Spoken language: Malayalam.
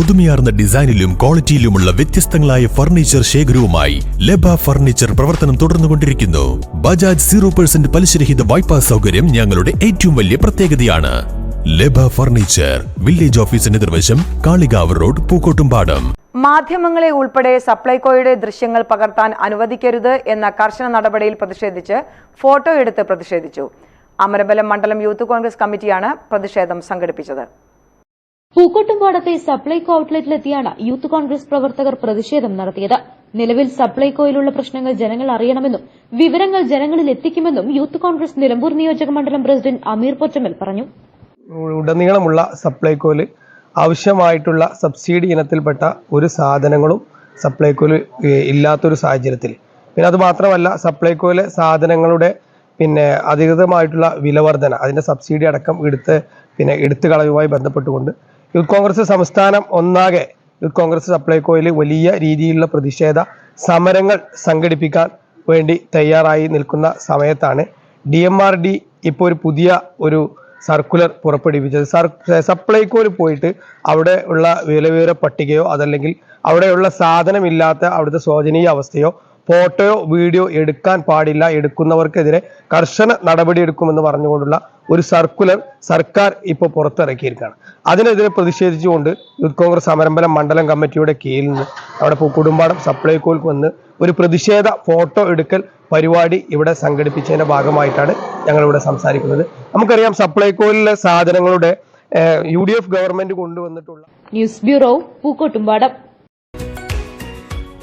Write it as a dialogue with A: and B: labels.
A: പുതുമയാർന്ന ഡിസൈനിലും ക്വാളിറ്റിയിലുമുള്ള വ്യത്യസ്തങ്ങളായ ഫർണിച്ചർ ശേഖരവുമായി ലബ ഫർണിച്ചർ പ്രവർത്തനം തുടർന്നുകൊണ്ടിരിക്കുന്നു. ബജാജ് സീറോ പെർസെന്റ് പലിശരഹിത വായ്പാ സൗകര്യം ഞങ്ങളുടെ ഏറ്റവും വലിയ പ്രത്യേകതയാണ്. ലബ ഫർണിച്ചർ വില്ലേജ് ഓഫീസിന് നിർവശം കാളികാവ് റോഡ് പൂക്കോട്ടുംപാടം.
B: മാധ്യമങ്ങളെ ഉൾപ്പെടെ സപ്ലൈകോയുടെ ദൃശ്യങ്ങൾ പകർത്താൻ അനുവദിക്കരുത് എന്ന കർശന നടപടിയിൽ പ്രതിഷേധിച്ച് ഫോട്ടോ എടുത്ത് പ്രതിഷേധിച്ചു. അമരബലം മണ്ഡലം യൂത്ത് കോൺഗ്രസ് കമ്മിറ്റിയാണ് പ്രതിഷേധം സംഘടിപ്പിച്ചത്.
C: പൂക്കോട്ടുംപാടത്തെ സപ്ലൈകോ ഔട്ട്ലെറ്റിലെത്തിയാണ് യൂത്ത് കോൺഗ്രസ് പ്രവർത്തകർ പ്രതിഷേധം നടത്തിയത്. നിലവിൽ സപ്ലൈകോയിലുള്ള പ്രശ്നങ്ങൾ ജനങ്ങൾ അറിയണമെന്നും വിവരങ്ങൾ ജനങ്ങളിൽ എത്തിക്കുമെന്നും യൂത്ത് കോൺഗ്രസ് നിലമ്പൂർ നിയോജക മണ്ഡലം പ്രസിഡന്റ് അമീർ പൊറ്റമൽ പറഞ്ഞു.
D: ഉടനീളമുള്ള സപ്ലൈകോയിൽ ആവശ്യമായിട്ടുള്ള സബ്സിഡി ഇനത്തിൽപ്പെട്ട ഒരു സാധനങ്ങളും സപ്ലൈകോയിൽ ഇല്ലാത്തൊരു സാഹചര്യത്തിൽ. പിന്നെ അത് മാത്രമല്ല സപ്ലൈകോയിലെ സാധനങ്ങളുടെ പിന്നെ അധികൃതമായിട്ടുള്ള വിലവർധന അതിന്റെ സബ്സിഡി അടക്കം എടുത്ത് പിന്നെ എടുത്തു കളയുമായി ബന്ധപ്പെട്ടുകൊണ്ട് യൂത്ത് കോൺഗ്രസ് സംസ്ഥാനം ഒന്നാകെ യൂത്ത് കോൺഗ്രസ് സപ്ലൈകോയിൽ വലിയ രീതിയിലുള്ള പ്രതിഷേധ സമരങ്ങൾ സംഘടിപ്പിക്കാൻ വേണ്ടി തയ്യാറായി നിൽക്കുന്ന സമയത്താണ് ഡി എം ആർ ഡി ഇപ്പോൾ ഒരു പുതിയ ഒരു സർക്കുലർ പുറപ്പെടുവിച്ചത്. സർ സപ്ലൈകോയിൽ പോയിട്ട് അവിടെ ഉള്ള വിലവിവര പട്ടികയോ അതല്ലെങ്കിൽ അവിടെയുള്ള സാധനമില്ലാത്ത അവിടുത്തെ ശോചനീയ അവസ്ഥയോ ഫോട്ടോയോ വീഡിയോ എടുക്കാൻ പാടില്ല. എടുക്കുന്നവർക്കെതിരെ കർശന നടപടിയെടുക്കുമെന്ന് പറഞ്ഞുകൊണ്ടുള്ള ഒരു സർക്കുലർ സർക്കാർ ഇപ്പോൾ പുറത്തിറക്കിയിരിക്കുകയാണ്. അതിനെതിരെ പ്രതിഷേധിച്ചുകൊണ്ട് യൂത്ത് കോൺഗ്രസ് സമരമ്പലം മണ്ഡലം കമ്മിറ്റിയുടെ കീഴിൽ നിന്ന് അവിടെ കുടുംബാടം സപ്ലൈകോയിൽ വന്ന് ഒരു പ്രതിഷേധ ഫോട്ടോ എടുക്കൽ പരിപാടി ഇവിടെ സംഘടിപ്പിച്ചതിന്റെ ഭാഗമായിട്ടാണ് ഞങ്ങൾ ഇവിടെ സംസാരിക്കുന്നത്. നമുക്കറിയാം സപ്ലൈകോയിലെ സാധനങ്ങളുടെ യു ഡി എഫ് ഗവൺമെന്റ് കൊണ്ടുവന്നിട്ടുള്ള
C: news bureau Pookkottumpadam.